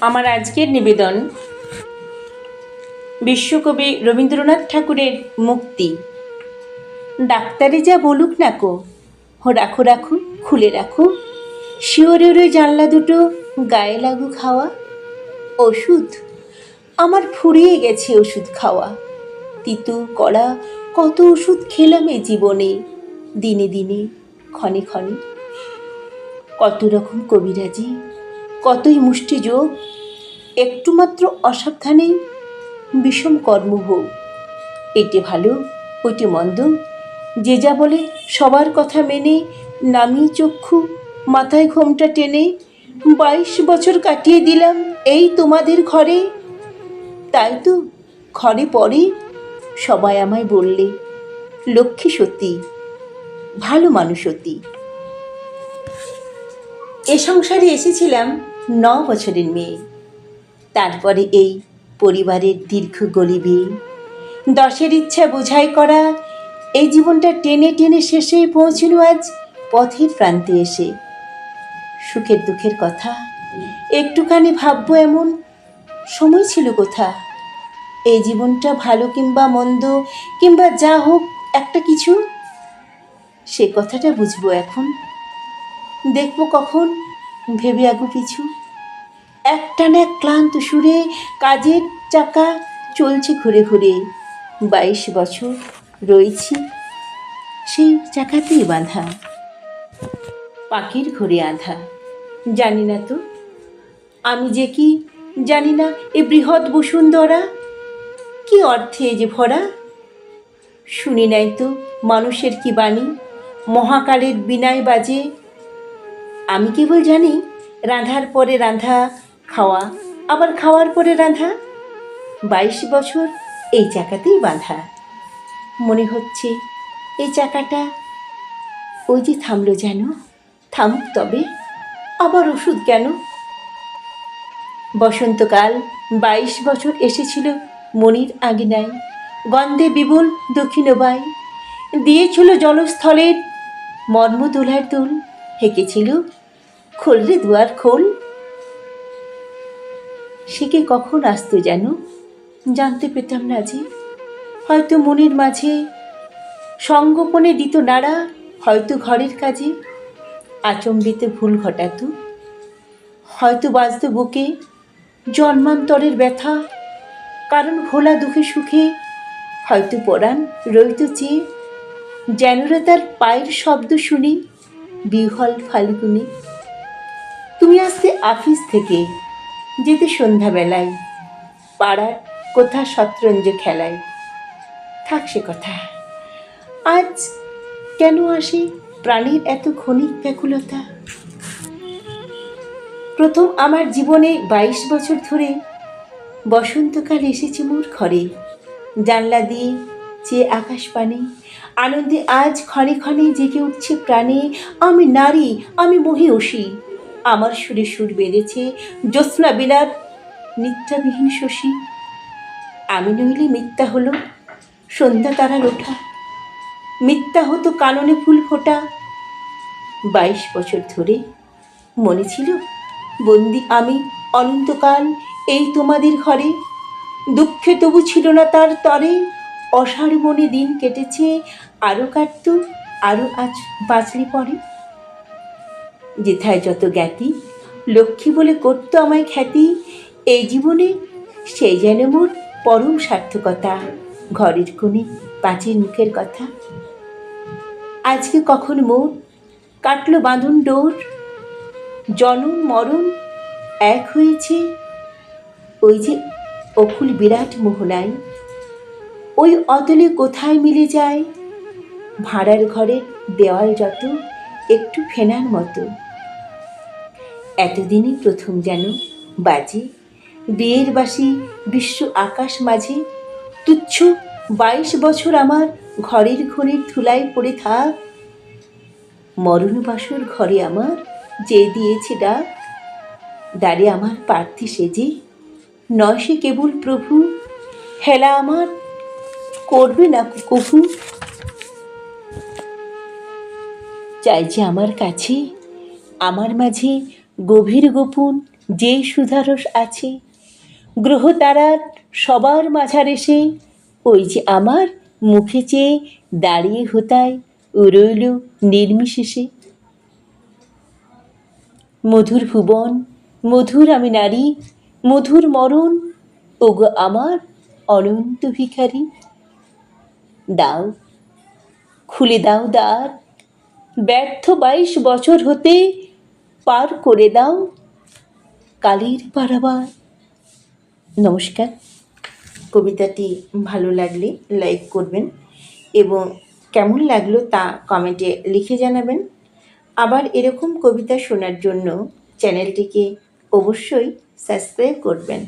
আমার আজকের নিবেদন বিশ্বকবি রবীন্দ্রনাথ ঠাকুরের মুক্তি। ডাক্তারে যা বলুক না কো রাখো রাখো, খুলে রাখো। শিওরের ওই জানলা দুটো, গায়ে লাগু খাওয়া ওষুধ, আমার ফুরিয়ে গেছে ওষুধ খাওয়া। তিতু, কড়া, কত ওষুধ খেলাম এই জীবনে, দিনে দিনে, ক্ষণে ক্ষণে। কত রকম কবিরাজি কতই মুষ্টি যোগ একটু মাত্র অসাবধানেই বিষম কর্ম হোক এটি ভালো ওইটি মন্দ, যে যা বলে সবার কথা মেনে নামিয়ে চক্ষু, মাথায় ঘোমটা টেনে বাইশ বছর কাটিয়ে দিলাম এই তোমাদের ঘরে। তাই তো ঘরে পরে সবাই আমায় বললে, লক্ষ্মী সত্যি ভালো মানুষ সত্যি এ সংসারে এসেছিলাম ন বছরের মেয়ে। তারপরে এই পরিবারের দীর্ঘ গলিবে দশের ইচ্ছা বোঝাই করা, এই জীবনটা টেনে টেনে শেষে পৌঁছিল আজ পথের প্রান্তে এসে। সুখের দুঃখের কথা, একটুখানি ভাববো এমন, সময় ছিল কোথা? এই জীবনটা ভালো কিংবা মন্দ, কিংবা যা হোক একটা কিছু? সে কথাটা বুঝব এখন। দেখব কখন ভেবে আগু পিছু। একটানা ক্লান্ত সুরে কাজের চাকা চলছে ঘুরে ঘুরে। বাইশ বছর রয়েছি সেই চাকাতেই বাঁধা। পাখির ঘরে আধা। জানি না তো, আমি যে কি জানি না এ বৃহৎ বসুন্ধরা। কি অর্থে যে ভরা? শুনি নাই তো মানুষের কি বাণী? মহাকালের বিনায় বাজে আমি কেবল জানি রাঁধার পরে রাঁধা খাওয়া, আবার খাওয়ার পরে রাঁধা বাইশ বছর এই চাকাতেই বাঁধা। মনে হচ্ছে এই চাকাটা ওই যে থামলো যেন, থামুক তবে, আবার ওষুধ কেন? বসন্তকাল বাইশ বছর এসেছিল মনির আগিনায় গন্ধে বিপুল দক্ষিণবাই দিয়েছিল জলস্থলের মর্ম তুলার তুল হেঁকেছিল? খোল রে দুয়ার, খোল। সে কি কখন আসতো যেন? জানতে পেতাম না যে। হয়তো মনের মাঝে সঙ্গোপনে দিত নাড়া, হয়তো ঘরের কাজে। আচম্বিত ভুল ঘটাত। হয়তো বাজত বুকে জন্মান্তরের ব্যথা। কারণ ভোলা দুঃখে সুখে হয়তো পরাণ রইত চেয়ে যেনরা তার পায়ের শব্দ শুনি বিহল ফাল্গুনি। তুমি আসতে আফিস থেকে যেতে সন্ধ্যাবেলায়, পাড়ার কোথা শতরঞ্জ খেলায়? থাক সে কথা। আজ কেন আসে প্রাণীর এত ক্ষণিক ব্যাকুলতা? প্রথম আমার জীবনে বাইশ বছর ধরে বসন্তকাল এসেছে মোর ঘরে। জানলা দিয়ে চেয়ে আকাশ পানে, আনন্দে আজ ক্ষণে ক্ষণে জেগে উঠছে প্রাণে, আমি নারী, আমি মহিষী। আমার সুরে সুর বেঁধেছে জ্যোৎস্না বিলাপ নিত্যাবিহীন শশী। আমি নইলে মিথ্যা হলো, সন্ধ্যা তারার ওঠা। মিথ্যা হতো কাননে ফুল ফোটা। বাইশ বছর ধরে মনে ছিল, বন্দি আমি অনন্তকাল এই তোমাদের ঘরে। দুঃখে তবু ছিল না তার তরে অসার মনে দিন কেটেছে আরও কাটত আরও আজ বাঁচলে পরে যেথায় যত জ্ঞাতি, লক্ষ্মী বলে করতো আমায় খ্যাতি, এই জীবনে সেই যেন মোর পরম সার্থকতা, ঘরের কোণে পাঁচের মুখের কথা। আজকে কখন মোর কাটলো বাঁধন ডোর, জনম মরণ এক হয়েছে, ওই যে অকুল বিরাট মোহনায়। ওই অতলে কোথায় মিলে যায়? ভাড়ার ঘরের দেওয়াল যত, একটু ফেনার মতো। এতদিনই প্রথম যেন বাজে, বিয়ের বাসি বিশ্ব আকাশ মাঝে। তুচ্ছ বাইশ বছর আমার ঘরের ঘরের ধুলায় পড়ে থাক। মরণবাসর ঘরে আমার যে দিয়েছে ডাক দাঁড়ে আমার প্রার্থী সেজে। নয় সে কেবল প্রভু, হেলা আমার করবে না কভু চাই যে আমার কাছে, আমার মাঝে গভীর গোপন যে সুধারস আছে, গ্রহ তারার সবার মাঝার এসে ওই যে আমার মুখে চেয়ে দাঁড়িয়ে হোতায় রইল নির্মিশেষে মধুর ভুবন, মধুর আমি নারী, মধুর মরণ, ওগো আমার অনন্ত ভিখারি। দাও। খুলে দাও দ্বার। ব্যর্থ বাইশ বছর হতে পার করে দাও কালির পারাবার। নমস্কার। কবিতাটি ভালো লাগলে লাইক করবেন এবং কেমন লাগল তা কমেন্টে লিখে জানাবেন। আবার এরকম কবিতা শোনার জন্য চ্যানেলটিকে অবশ্যই সাবস্ক্রাইব করবেন।